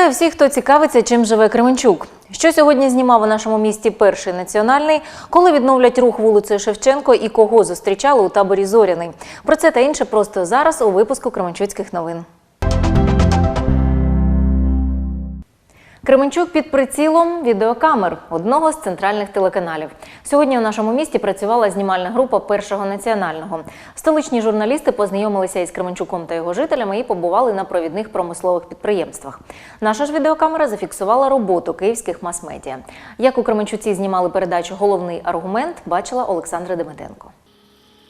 Вітаю всіх, хто цікавиться, чим живе Кременчук. Що сьогодні знімав у нашому місті перший національний, коли відновлять рух вулицею Шевченко і кого зустрічали у таборі Зоряний. Про це та інше просто зараз у випуску Кременчуцьких новин. Кременчук під прицілом відеокамер одного з центральних телеканалів. Сьогодні у нашому місті працювала знімальна група першого національного. Столичні журналісти познайомилися із Кременчуком та його жителями і побували на провідних промислових підприємствах. Наша ж відеокамера зафіксувала роботу київських мас-медіа. Як у Кременчуці знімали передачу Головний аргумент, бачила Олександра Демиденко.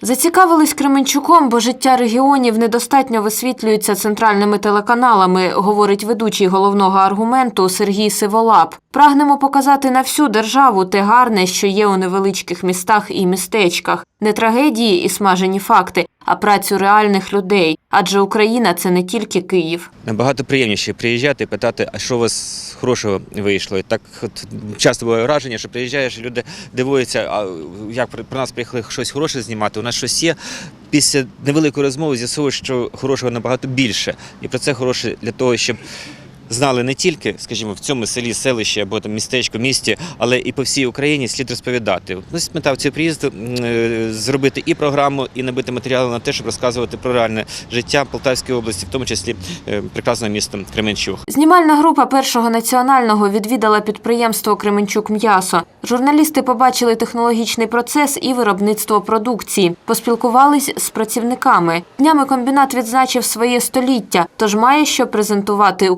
Зацікавились Кременчуком, бо життя регіонів недостатньо висвітлюється центральними телеканалами, говорить ведучий головного аргументу Сергій Сиволап. Прагнемо показати на всю державу те гарне, що є у невеличких містах і містечках, не трагедії і смажені факти, а працю реальних людей. Адже Україна це не тільки Київ. Набагато приємніше приїжджати і питати, а що у вас хорошого вийшло. І так от часто буває враження, що приїжджаєш, люди дивуються, а як при нас приїхали щось хороше знімати, у нас щось є. Після невеликої розмови з'ясовуєш, що хорошого набагато більше. І про це хороше для того, щоб знали не тільки, скажімо, в цьому селі, селищі або там містечку, місті, але і по всій Україні слід розповідати. Ось мета цього приїзду е, зробити і програму, і набити матеріали на те, щоб розказувати про реальне життя Полтавської області, в тому числі е, прекрасного міста Кременчуг. Знімальна група першого національного відвідала підприємство Кременчук М'ясо. Журналісти побачили технологічний процес і виробництво продукції, поспілкувались з працівниками. Днями комбінат відзначив своє століття, тож має що презентувати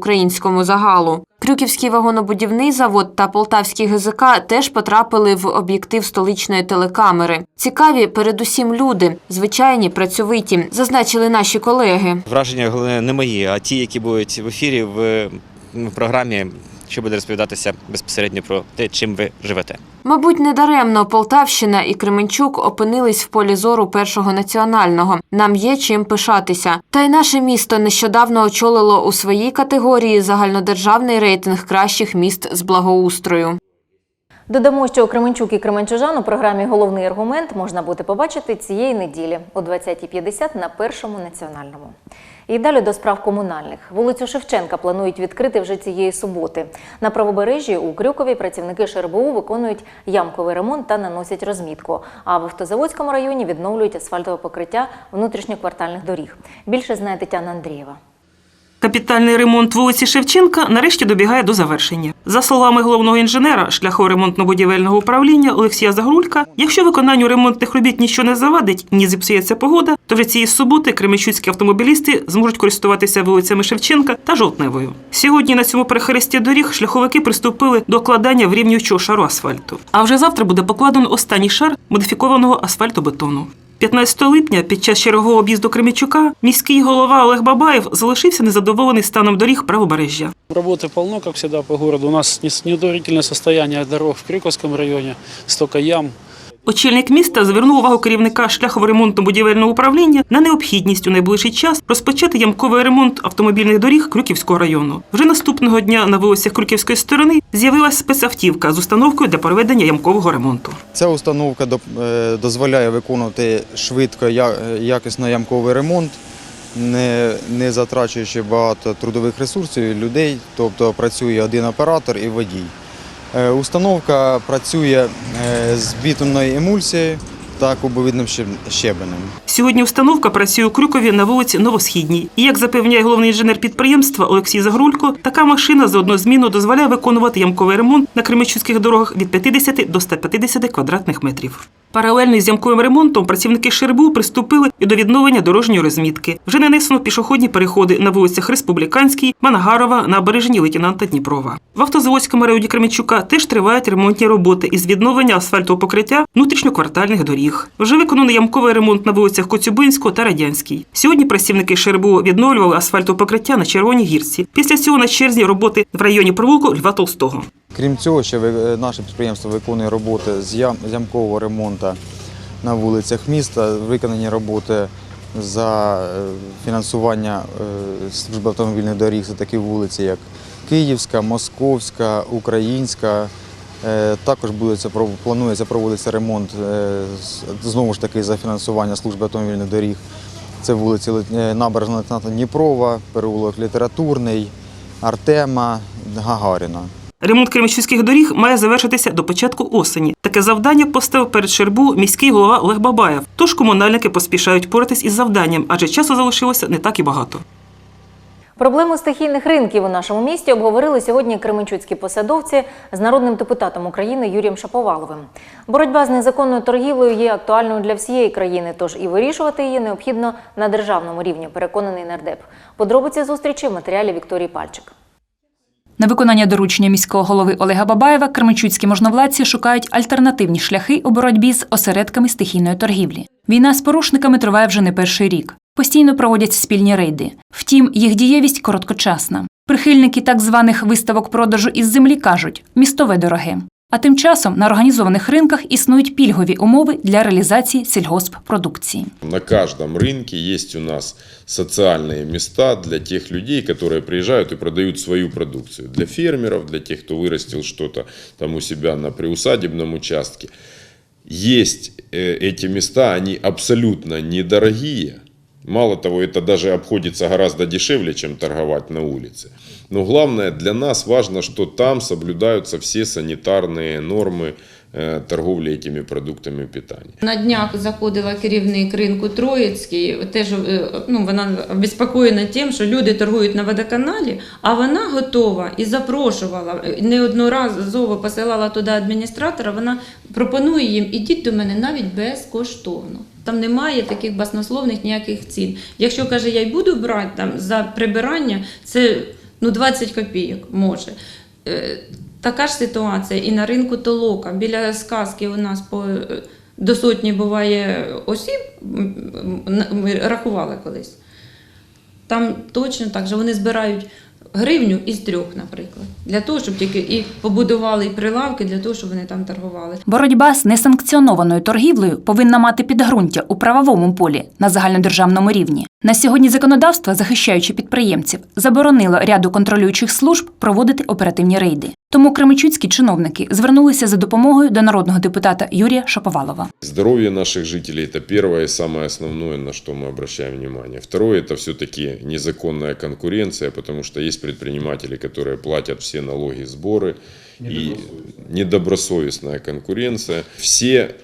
українському загалу. Крюківський вагонобудівний завод та Полтавський ГЗК теж потрапили в об'єктив столичної телекамери. Цікаві передусім люди, звичайні працьовиті, зазначили наші колеги. Враження не мої, а ті, які будуть в ефірі в програмі, що буде розповідатися безпосередньо про те, чим ви живете. Мабуть, недаремно Полтавщина і Кременчук опинились в полі зору першого національного. Нам є чим пишатися. Та й наше місто нещодавно очолило у своїй категорії загальнодержавний рейтинг кращих міст з благоустрою. Додамо, що Кременчук і Кременчужан у програмі Головний аргумент можна буде побачити цієї неділі о 20.50 на першому національному. І далі до справ комунальних. Вулицю Шевченка планують відкрити вже цієї суботи. На правобережжі у Крюкові працівники ШРБУ виконують ямковий ремонт та наносять розмітку. А в Автозаводському районі відновлюють асфальтове покриття внутрішньоквартальних доріг. Більше знає Тетяна Андрієва. Капітальний ремонт вулиці Шевченка нарешті добігає до завершення. За словами головного інженера шляхово-ремонтно-будівельного управління Олексія Загрулька, якщо виконанню ремонтних робіт нічого не завадить, ні зіпсується погода, то вже цієї суботи кременчуцькі автомобілісти зможуть користуватися вулицями Шевченка та Жовтневою. Сьогодні на цьому перехресті доріг шляховики приступили до окладання врівнюючого шару асфальту. А вже завтра буде покладено останній шар модифікованого асфальтобетону. 15 липня під час чергового об'їзду Кремічука міський голова Олег Бабаєв залишився незадоволений станом доріг правобережжя. Роботи полно, як завжди, по городу. У нас недовірительне состояние дорог в Криковському районі, стільки ям. Очільник міста звернув увагу керівника шляхово-ремонтно-будівельного управління на необхідність у найближчий час розпочати ямковий ремонт автомобільних доріг Крюківського району. Вже наступного дня на вулицях Крюківської сторони з'явилася спецавтівка з установкою для проведення ямкового ремонту. Ця установка е, дозволяє виконувати швидко якісно ямковий ремонт, не, не затрачуючи багато трудових ресурсів людей, тобто працює один оператор і водій. Е, Установка працює е, з бітумною емульсією та кубовидним щеб- щебенем. Сьогодні установка працює у Крюкові на вулиці Новосхідній. І як запевняє головний інженер підприємства Олексій Загрулько, така машина за одну зміну дозволяє виконувати ямковий ремонт на кремичуцьких дорогах від 50 до 150 квадратних метрів. Паралельно з ямковим ремонтом працівники ШРБУ приступили і до відновлення дорожньої розмітки. Вже нанесено пішохідні переходи на вулицях Республіканській, Манагарова, набережні лейтенанта Дніпрова. В автозаводському районі Кременчука теж тривають ремонтні роботи із відновлення асфальтового покриття внутрішньоквартальних доріг. Вже виконаний ямковий ремонт на вулицях Коцюбинського та Радянській. Сьогодні працівники ШРБУ відновлювали асфальтове покриття на Червоній гірці. Після цього на черзі роботи в районі провулку Льва Толстого. Крім цього, ще е, наше підприємство виконує роботи з ям- ямкового ремонту на вулицях міста, виконані роботи за е, фінансування е, служби автомобільних доріг за такі вулиці, як Київська, Московська, Українська. Також будеться, планується проводитися ремонт знову ж таки за фінансування служби автомобільних доріг. Це вулиці Набережна Дніпрова, переулок Літературний, Артема, Гагаріна. Ремонт кременчуцьких доріг має завершитися до початку осені. Таке завдання поставив перед Щербу міський голова Олег Бабаєв. Тож комунальники поспішають поратись із завданням, адже часу залишилося не так і багато. Проблему стихійних ринків у нашому місті обговорили сьогодні кременчуцькі посадовці з народним депутатом України Юрієм Шаповаловим. Боротьба з незаконною торгівлею є актуальною для всієї країни, тож і вирішувати її необхідно на державному рівні, переконаний нардеп. Подробиці зустрічі в матеріалі Вікторії Пальчик. На виконання доручення міського голови Олега Бабаєва кременчуцькі можновладці шукають альтернативні шляхи у боротьбі з осередками стихійної торгівлі. Війна з порушниками триває вже не перший рік. Постійно проводяться спільні рейди. Втім, їх дієвість короткочасна. Прихильники так званих виставок продажу із землі кажуть містове дороге. А тим часом на організованих ринках існують пільгові умови для реалізації сільгосппродукції. На каждом рынке есть у нас социальные места для тех людей, которые приезжают и продают свою продукцию. Для фермеров, для тех, кто вырастил что-то там у себя на приусадебном участке. Есть э, эти места, они абсолютно недорогие. Мало того, это даже обходится гораздо дешевле, чем торговать на улице. Но главное для нас важно, что там соблюдаются все санитарные нормы э, торговли этими продуктами питания. На днях заходила керівник ринку Троїцький, теж е, ну, вона обеспокоєна тим, що люди торгують на водоканалі, а вона готова і запрошувала, е, неодноразово посилала туди адміністратора, вона пропонує їм, ідіть до мене навіть безкоштовно. Там немає таких баснословних ніяких цін. Якщо каже, я й буду брати там за прибирання, це ну 20 копійок може. Така ж ситуація і на ринку толока. Біля сказки у нас по до сотні буває осіб, ми рахували колись. Там точно так же вони збирають гривню із трьох, наприклад, для того, щоб тільки і побудували і прилавки для того, щоб вони там торгували. Боротьба з несанкціонованою торгівлею повинна мати підґрунтя у правовому полі на загальнодержавному рівні. На сьогодні законодавство, захищаючи підприємців, заборонило ряду контролюючих служб проводити оперативні рейди. Тому кремичуцькі чиновники звернулися за допомогою до народного депутата Юрія Шаповалова. Здоровье наших жителей – это первое и самое основное, на что мы обращаем внимание. Второе – это все-таки незаконная конкуренция, потому что есть предприниматели, которые платят все налоги, сборы. И недобросовестная конкуренция. Все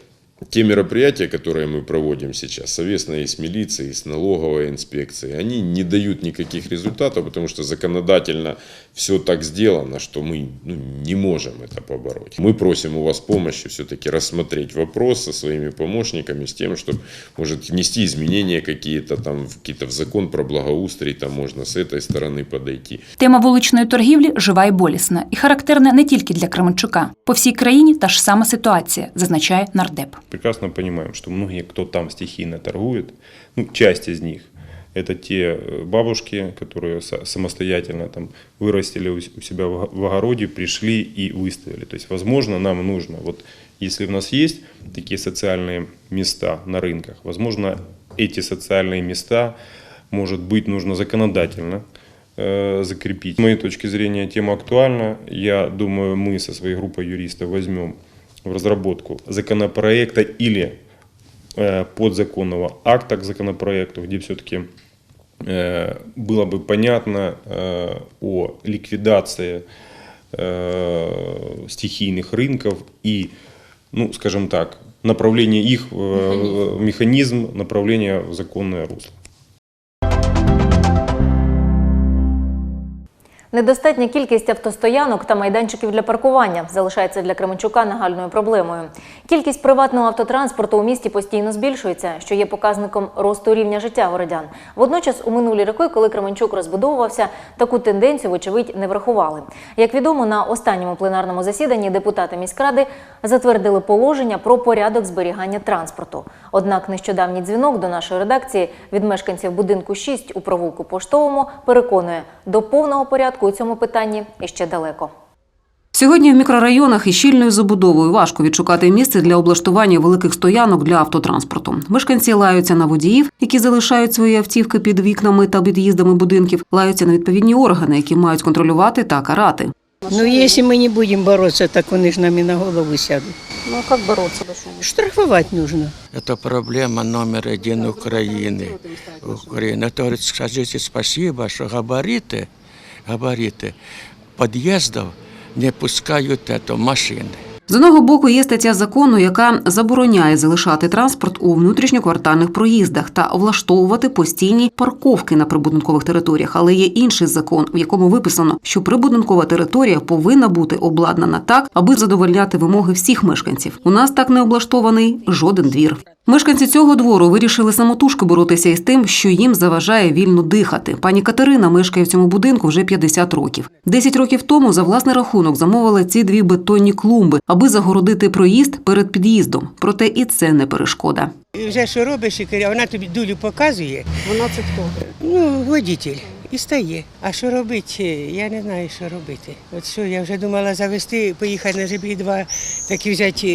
те мероприятия, которые мы проводим сейчас, совместно и с милицией, и с налоговой инспекцией, они не дают никаких результатов, потому что законодательно все так сделано, что мы ну, не можем это побороть. Мы просим у вас помощи все-таки рассмотреть вопрос со своими помощниками, с тем, чтобы, может, внести изменения какие-то там, в- какие-то в закон про благоустрой, там можно с этой стороны подойти. Тема вуличної торгівлі жива і болісна, і характерна не тільки для Кременчука. По всій країні та ж сама ситуація, зазначає нардеп. прекрасно понимаем, что многие, кто там стихийно торгует, ну, часть из них, это те э, бабушки, которые са- самостоятельно там вырастили у себя в ого- в огороде, пришли и выставили. То есть, возможно, нам нужно, вот если у нас есть такие социальные места на рынках, возможно, эти социальные места, может быть, нужно законодательно э, закрепить. С моей точки зрения, тема актуальна. Я думаю, мы со своей группой юристов возьмем в разработку законопроекта или э, подзаконного акта к законопроекту, где все-таки было бы понятно э, о ликвидации э, стихийных рынков и, ну, скажем так, направление их в механизм направления в законное русло. Недостатня кількість автостоянок та майданчиків для паркування залишається для Кременчука нагальною проблемою. Кількість приватного автотранспорту у місті постійно збільшується, що є показником росту рівня життя городян. Водночас, у минулі роки, коли Кременчук розбудовувався, таку тенденцію, вочевидь, не врахували. Як відомо, на останньому пленарному засіданні депутати міськради затвердили положення про порядок зберігання транспорту. Однак нещодавній дзвінок до нашої редакції від мешканців будинку 6 у провулку Поштовому переконує, до повного порядку у цьому питанні іще далеко. Сьогодні в мікрорайонах із щільною забудовою важко відшукати місце для облаштування великих стоянок для автотранспорту. Мешканці лаються на водіїв, які залишають свої автівки під вікнами та під'їздами будинків, лаються на відповідні органи, які мають контролювати та карати. Ну, если мы не будем бороться, так они ж нами на голову сядут. Ну як боротися до шуму? Штрафовать нужно. Это проблема номер один Украины. Украина. Это говорит, скажите спасибо, что габариты габариты подъездов не пускают это машины. З одного боку є стаття закону, яка забороняє залишати транспорт у внутрішньоквартальних проїздах та влаштовувати постійні парковки на прибудинкових територіях. Але є інший закон, в якому виписано, що прибудинкова територія повинна бути обладнана так, аби задовольняти вимоги всіх мешканців. У нас так не облаштований жоден двір. Мешканці цього двору вирішили самотужки боротися із тим, що їм заважає вільно дихати. Пані Катерина мешкає в цьому будинку вже 50 років. 10 років тому за власний рахунок замовила ці дві бетонні клумби, аби загородити проїзд перед під'їздом. Проте і це не перешкода. І вже що робиш, і вона тобі дулю показує. Вона це хто? Ну, водитель І стає. А що робити? Я не знаю, що робити. От що, я вже думала завести, поїхати на ЖБІ 2 такі взяти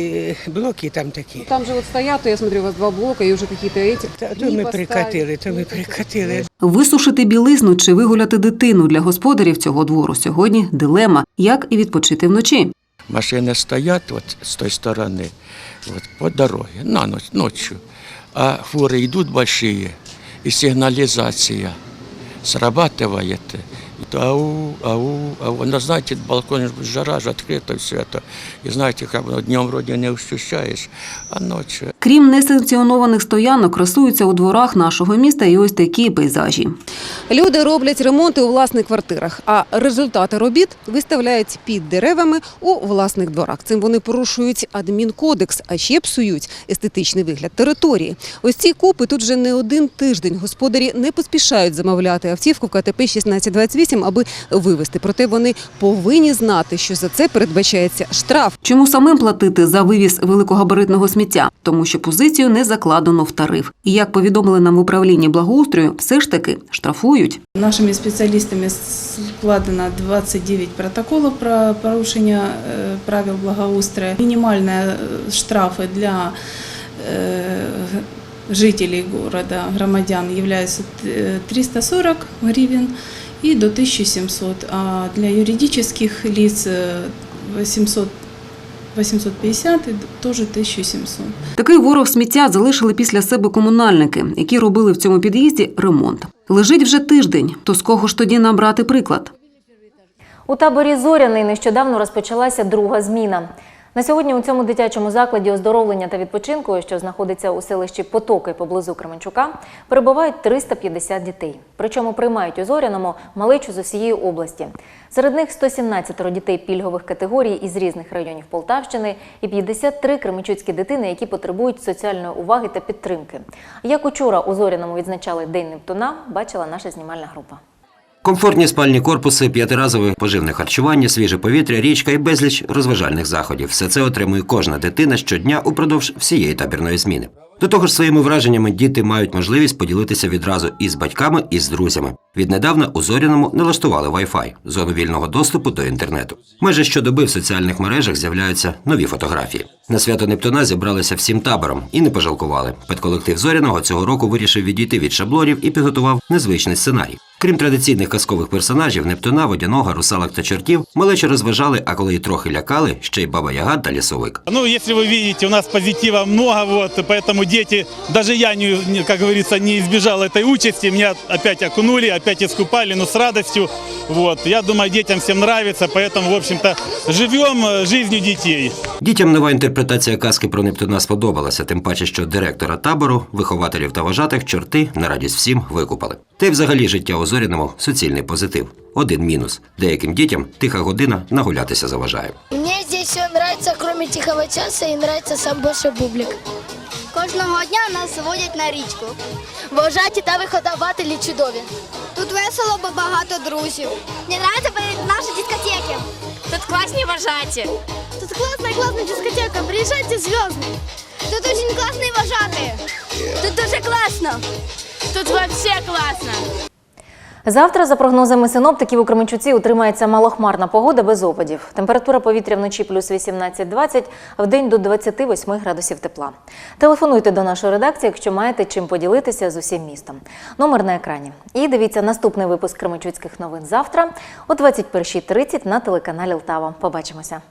е, блоки там такі. Там же от стоять, то я смотрю, у вас два блока, і вже якісь эти. Та, то ми прикатили, то ми прикатили. Висушити білизну чи вигуляти дитину для господарів цього двору сьогодні дилема, як і відпочити вночі. Машины стоят вот с той стороны, вот по дороге, на ночь, ночью. А фуры идут большие, и сигнализация срабатывает. И Ау, ау, ау. Ну, знаете, балкон, жара же открыто все это. И знаете, как бы днем вроде не ощущаешь, а ночью Крім несанкціонованих стоянок, красуються у дворах нашого міста і ось такі пейзажі. Люди роблять ремонти у власних квартирах, а результати робіт виставляють під деревами у власних дворах. Цим вони порушують адмінкодекс, а ще псують естетичний вигляд території. Ось ці купи тут вже не один тиждень. Господарі не поспішають замовляти автівку КТП 1628, аби вивезти. Проте вони повинні знати, що за це передбачається штраф. Чому самим платити за вивіз великогабаритного сміття? Тому що позицію не закладено в тариф. І як повідомили нам в управлінні благоустрою, все ж таки штрафують. Нашими спеціалістами складено 29 протоколів про порушення е, правил благоустрою. Мінімальні е, штрафи для е, жителей города, громадян, являются э, 340 гривен и до 1700, а для юридических лиц э, 800 850 и тоже 1700. Такий ворог сміття залишили після себе комунальники, які робили в цьому під'їзді ремонт. Лежить вже тиждень. То з кого ж тоді нам брати приклад? У таборі Зоряний нещодавно розпочалася друга зміна. На сьогодні у цьому дитячому закладі оздоровлення та відпочинку, що знаходиться у селищі Потоки поблизу Кременчука, перебувають 350 дітей. Причому приймають у Зоряному малечу з усієї області. Серед них 117 дітей пільгових категорій із різних районів Полтавщини і 53 кременчуцькі дитини, які потребують соціальної уваги та підтримки. Як учора у Зоряному відзначали День Нептуна, бачила наша знімальна група. Комфортні спальні корпуси, п'ятиразове поживне харчування, свіже повітря, річка і безліч розважальних заходів. Все це отримує кожна дитина щодня упродовж всієї табірної зміни. До того ж, своїми враженнями діти мають можливість поділитися відразу і з батьками, і з друзями. Віднедавна у Зоряному налаштували Wi-Fi – зону вільного доступу до інтернету. Майже щодоби в соціальних мережах з'являються нові фотографії. На свято Нептуна зібралися всім табором і не пожалкували. Педколектив Зоряного цього року вирішив відійти від шаблонів і підготував незвичний сценарій. Крім традиційних казкових персонажів Нептуна, водяного, русалок та чортів, малечі розважали, а коли й трохи лякали, ще й баба Яга та лісовик. Ну, если вы видите, у нас позитива вот, поэтому дети, даже я, не, не, как говорится, не избежал этой участи, меня опять окунули, опять искупали, но с радостью, вот. Я думаю, детям всем нравится, поэтому, в общем-то, живем э, жизнью детей. Дітям нова інтерпретація казки про Нептуна сподобалася, тим паче, що директора табору, вихователів та вожатих чорти на радість всім викупали. Та й взагалі життя у Зоряному – суцільний позитив. Один мінус – деяким дітям тиха година нагулятися заважає. Мне здесь все нравится, кроме тихого часа, и нравится сам большой бублик. Кожного дня нас водять на річку. Вважаті та виходователі чудові. Тут весело, бо багато друзів. Мені нравится наші дискотеки. Тут класні вважаті. Тут класна класна дискотека. Приїжджайте зв'язки. Тут дуже класні вважати. Тут дуже класно. Тут вообще класно. Завтра, за прогнозами синоптиків, у Кременчуці утримається малохмарна погода без опадів. Температура повітря вночі плюс 18-20, в день до 28 градусів тепла. Телефонуйте до нашої редакції, якщо маєте чим поділитися з усім містом. Номер на екрані. І дивіться наступний випуск Кременчуцьких новин завтра о 21.30 на телеканалі Лтава. Побачимося.